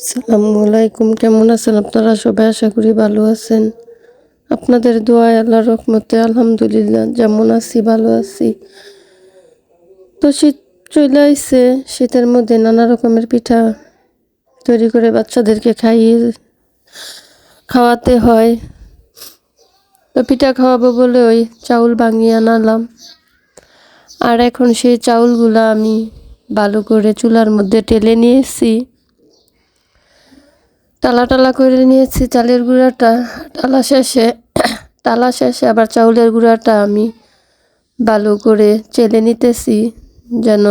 আসসালামু আলাইকুম। কেমন আছেন আপনারা? সবাই আশা করি ভালো আছেন। আপনাদের দোয়ায় আল্লাহ রহমতে আলহামদুলিল্লাহ, যেমন আছি, ভালো আছি। তো শীত চলে আইছে, শীতের মধ্যে নানা রকমের পিঠা তৈরি করে বাচ্চাদেরকে খাইয়ে খাওয়াতে হয়। তো পিঠা খাওয়াবো বলে ওই চাউল ভাঙিয়ে আনালাম। আর এখন সেই চাউলগুলো আমি ভালো করে চুলার মধ্যে টেলে নিয়েছি। টালা টালা করে নিয়েছি চালের গুঁড়াটা। টালা শেষে টালা শেষে আবার চাউলের গুঁড়াটা আমি ভালো করে চেলে নিতেছি যেন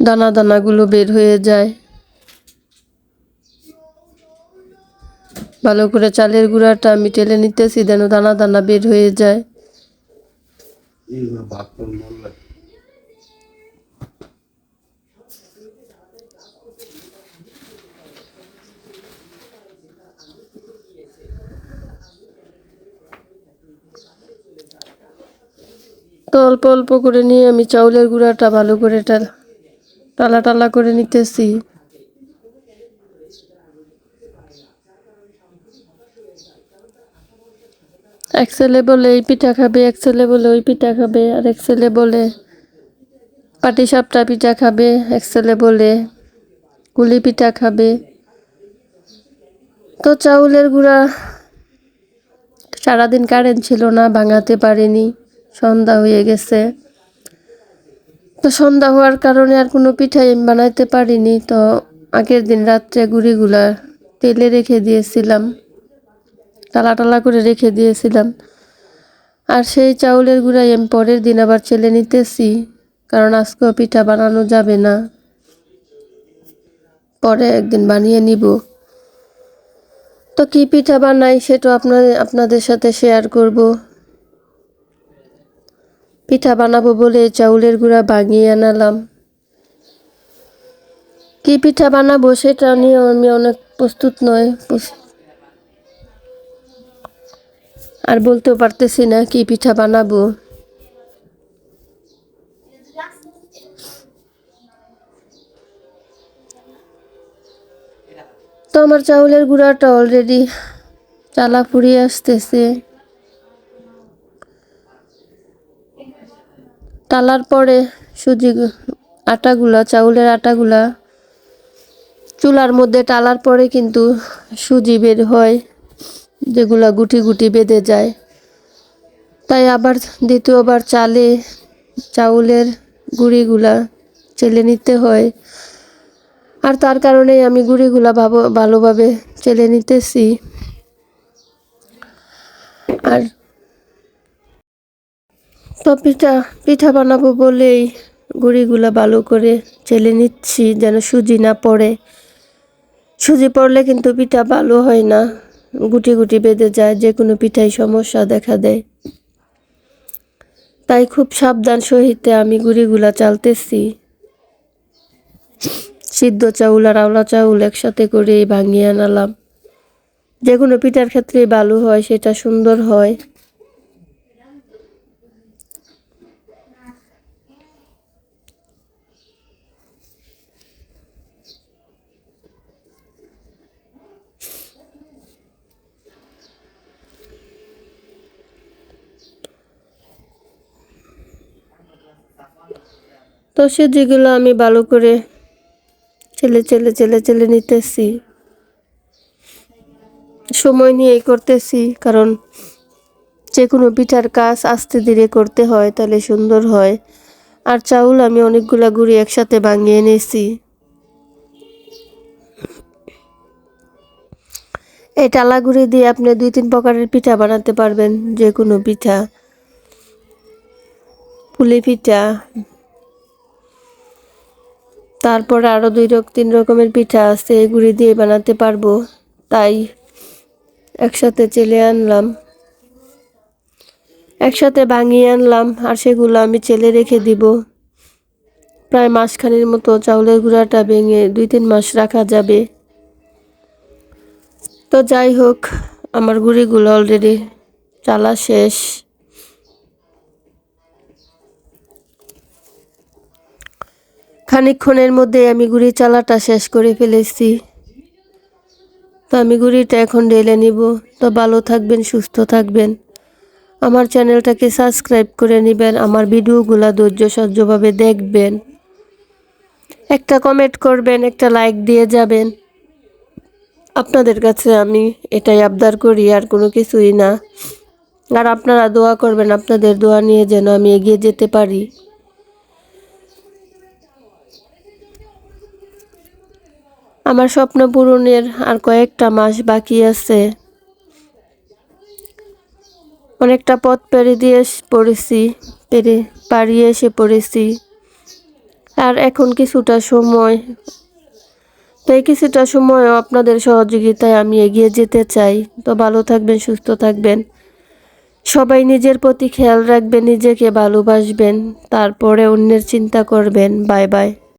দানা দানাগুলো বের হয়ে যায়। ভালো করে চালের গুঁড়াটা আমি টেলে নিতেছি যেন দানা দানা বের হয়ে যায়। তো অল্প অল্প করে নিয়ে আমি চাউলের গুঁড়াটা ভালো করে টালা টালা করে নিতেছি। এক ছেলে বলে এই পিঠা খাবে এক ছেলে বলে ওই পিঠা খাবে, আর এক ছেলে বলে পাটি সাপটা পিঠা খাবে এক ছেলে বলে কুলি পিঠা খাবে। তো চাউলের গুঁড়া সারাদিন কারেন্ট ছিল না, ভাঙাতে পারিনি। সন্ধ্যা হয়ে গেছে। তো সন্ধ্যা হওয়ার কারণে আর কোনো পিঠাই আমি বানাইতে পারিনি। তো আগের দিন রাত্রে গুড়িগুলা তেলে রেখে দিয়েছিলাম। টালা টালা করে রেখে দিয়েছিলাম। আর সেই চাউলের গুঁড়াই আমি পরের দিন আবার চেলে নিতেছি, কারণ আজকেও পিঠা বানানো যাবে না। পরে একদিন বানিয়ে নিব। তো কী পিঠা বানাই সেটা আপনাদের আপনাদের সাথে শেয়ার করব। পিঠা বানাবো বলে চাউলের গুঁড়া ভাঙিয়ে আনালাম। কি পিঠা বানাবো সেটা নিয়ে আমি অনেক প্রস্তুত নয়। আর বলতেও পারতেছি না কি পিঠা বানাবো। তো আমার চাউলের গুঁড়াটা অলরেডি চালা ফুরিয়ে আসতেছে। টালার পরে সুজি আটাগুলা, চাউলের আটাগুলা চুলার মধ্যে টালার পরে কিন্তু সুজি বের হয়, যেগুলা গুটি গুটি বেঁধে যায়। তাই আবার দ্বিতীয়বার চালে চাউলের গুঁড়িগুলা চেলে নিতে হয়। আর তার কারণেই আমি গুঁড়িগুলা ভালো ভালোভাবে চেলে নিতেছি। আর তো পিঠা পিঠা বানাবো বলেই গুঁড়িগুলা ভালো করে চেলে নিচ্ছি যেন সুজি না পড়ে। সুজি পড়লে কিন্তু পিঠা ভালো হয় না। গুটি গুটি বেঁধে যায় যে কোনো পিঠাই সমস্যা দেখা দেয়। তাই খুব সাবধান সহিতে আমি গুঁড়িগুলা চালতেছি। সিদ্ধ চাউল আর আওলা চাউল একসাথে করে ভাঙিয়ে আনালাম। যে কোনো পিঠার ক্ষেত্রেই ভালো হয়, সেটা সুন্দর হয়। তো সে যেগুলো আমি ভালো করে চেলে চেলে চেলে চেলে নিতেছি। সময় নিয়ে করতেছি, কারণ যে কোনো পিঠার কাজ আস্তে ধীরে করতে হয়, তাহলে সুন্দর হয়। আর চাউল আমি অনেকগুলা গুঁড়ি একসাথে ভাঙিয়ে নিয়েছি এই টালা গুঁড়ি দিয়ে আপনি দুই তিন প্রকারের পিঠা বানাতে পারবেন যে কোনো পিঠা। পুলি পিঠা, তারপরে আরও দুই তিন রকমের পিঠা আছে এগুলি দিয়ে বানাতে পারব। তাই একসাথে চেলে আনলাম। একসাথে ভাঙিয়ে আনলাম, আর সেগুলো আমি চেলে রেখে দিব। প্রায় মাসখানির মতো চাউলের গুঁড়াটা ভেঙে দুই, তিন মাস রাখা যাবে। তো যাই হোক, আমার গুঁড়িগুলো অলরেডি চালা শেষ। খানিকক্ষণের মধ্যে আমি গুড়ি চালাটা শেষ করে ফেলেছি। তো আমি গুড়িটা এখন ঢেলে নিব। তো ভালো থাকবেন, সুস্থ থাকবেন। আমার চ্যানেলটাকে সাবস্ক্রাইব করে নেবেন, আমার ভিডিওগুলো ধৈর্য সহ্যভাবে দেখবেন। একটা কমেন্ট করবেন, একটা লাইক দিয়ে যাবেন। আপনাদের কাছে আমি এটাই আবদার করি, আর কোনো কিছুই না। আর আপনারা দোয়া করবেন, আপনাদের দোয়া নিয়ে যেন আমি এগিয়ে যেতে পারি। আমার স্বপ্ন পূরণের আর কয়েকটা মাস বাকি আছে। অনেকটা পথ পেরে দিয়ে পড়েছি, পেরে, পাড়িয়ে এসে পড়েছি। আর এখন কিছুটা সময় তো এই কিছুটা সময়ও আপনাদের সহযোগিতায় আমি এগিয়ে যেতে চাই। তো ভালো থাকবেন, সুস্থ থাকবেন। সবাই নিজের প্রতি খেয়াল রাখবেন, নিজেকে ভালোবাসবেন, তারপরে অন্যের চিন্তা করবেন। Bye bye.